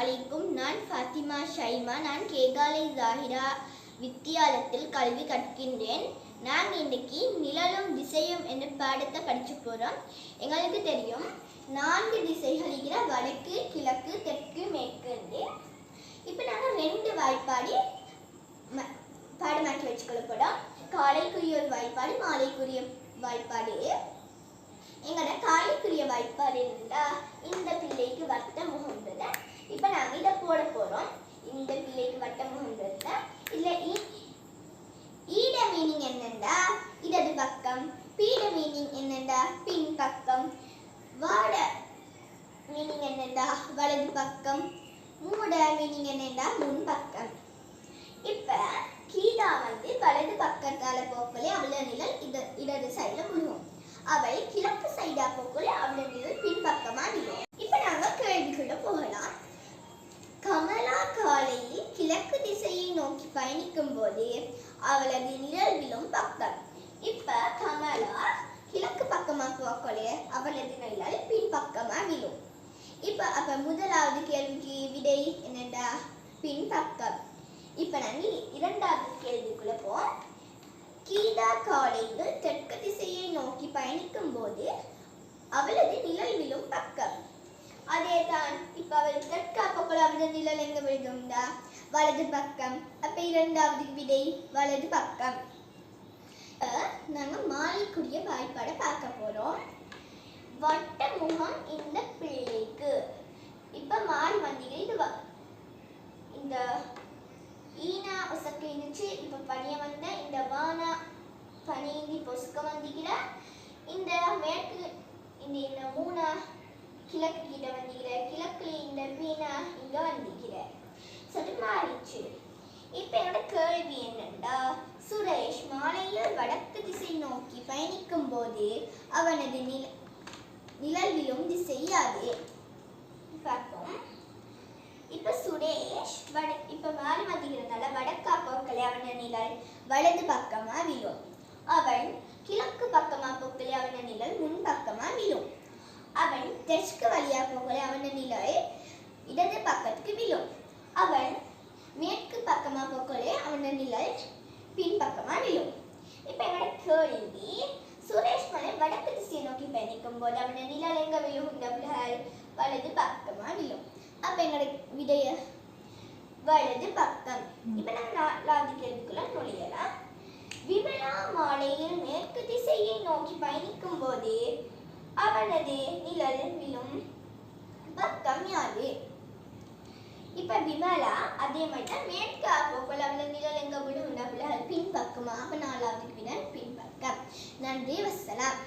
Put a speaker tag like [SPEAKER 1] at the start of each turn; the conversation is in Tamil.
[SPEAKER 1] அலைக்கும் நான் ஃபாத்திமா ஷைமா. நான் கேகாலை ஜாஹிரா வித்தியாலயத்தில் கல்வி கற்கின்றேன். நாங்கள் இன்னைக்கு நிழலும் திசையும் என்ற பாடத்தை படிச்சு போகிறோம் எங்களுக்கு தெரியும் நான்கு திசைகள் இருக்கிற வடக்கு கிழக்கு தெற்கு மேற்கு இப்போ நாங்கள் ரெண்டு வாய்ப்பாடி ம- பாடமாக்கி வச்சுக்கொள்ள போகிறோம் காலைக்குரிய ஒரு வாய்ப்பாடு மாலைக்குரிய வாய்ப்பாடு. எங்களோட காலைக்குரிய வாய்ப்பாடு இருந்தா இந்த பிள்ளைக்கு வட்ட முகம்ன்றத இப்போ நாங்கள் இதை போட போகிறோம் இந்த பிள்ளைக்கு வட்ட முகம்ன்றத இல்லை ஈட மீனிங் என்னண்டா இடது பக்கம் பீட மீனிங் என்னண்டா பின் பக்கம் வாட மீனிங் என்னண்டா வலது பக்கம் மூட மீனிங் முன் பக்கம். இப்போ கீதா வந்து வலது பக்கத்தால போக்கலே அவள நிழல் இட இடது சைடில் விழுகும் அவை கிழக்கு சைடா போக்கலே அவள நிழல் பின்பக்கமாக விழும் இப்போ நாங்கள் கேள்விக்குள்ள போகலாம். கமலா காலையில் கிழக்கு திசையை நோக்கி பயணிக்கும் போது அவளது நிழல் விழும் பக்கம். இப்போ கமலா கிழக்கு பக்கமாக போக்கலே அவளது நிழல் பின்பக்கமாக விழும். இப்போ அப்போ முதலாவது கேள்விக்கு விடை பின் பின்பக்கம் இப்ப நாங்க இரண்டாவது கேள்விக்குள்ள போம் கீதா காலையில் தெற்கு திசையை நோக்கி பயணிக்கும் போது அவளது நிழல் விழும் பக்கம். அதே தான் இப்ப அவள் தெற்கா பக்கம் அவளது நிழல் எங்க விழுந்தா வலது பக்கம். அப்ப இரண்டாவது விடை வலது பக்கம். இப்ப நாங்க மாலைக்குரிய வாய்ப்பாடை பார்க்க போறோம். வட்ட முகம் இந்த பிள்ளைக்கு இப்ப மாறி வந்தீங்க இது வ- இந்த ஈனா உசக்கு இருந்துச்சு இப்போ பனிய வந்த இந்த வானா பனிந்தி வந்திக்கிற இந்த மேற்கு இந்த இந்த மூணா கிழக்கு கிட்ட வந்திக்கிற கிழக்குல இந்த வீணா இங்க வந்திக்கிற சரி மாறிச்சு இப்ப என்னோட கேள்வி என்னண்டா? சுரேஷ் மாலையில் வடக்கு திசை நோக்கி பயணிக்கும் போது அவனது நில நிழல் விழும் திசை பார்ப்போம். இப்ப சுரேஷ் வட இப்ப மாறி வந்துகிறதுனால வடக்கா போக்கலே அவன நிழல் வலது பக்கமா விழும். கிழக்கு பக்கமா போக்கலே அவன நிழல் முன் பக்கமா விழும் அவன் தெற்கு வழியா போக்கலே அவன நிழல் இடது பக்கத்துக்கு விழும். அவன் மேற்கு பக்கமா போக்கலே அவன நிழல் பின் பக்கமா விழும். இப்ப என்னோட கேள்வி சுரேஷ் மலை வடக்கு திசையை நோக்கி பயணிக்கும் போது அவன நிழல் எங்க விழும்? இந்த பிள்ளைகள் வலது பக்கமா விழும். அப்ப என்னோட விடைய வலது பக்கம் இப்ப நம்ம நாலாவது கேள்விக்குள்ள நுழையலாம் விமலா மாலையில் மேற்கு திசையை நோக்கி பயணிக்கும் போது அவனது நிழல் விழும் பக்கம் யாது. இப்ப விமலா அதே மாதிரி தான் மேற்கு போக்குள்ள அவள நிழல் எங்க விழும் அவள பின்பக்கமா? அவன் நாலாவது விட பின்பக்கம். நன்றி வசலாம்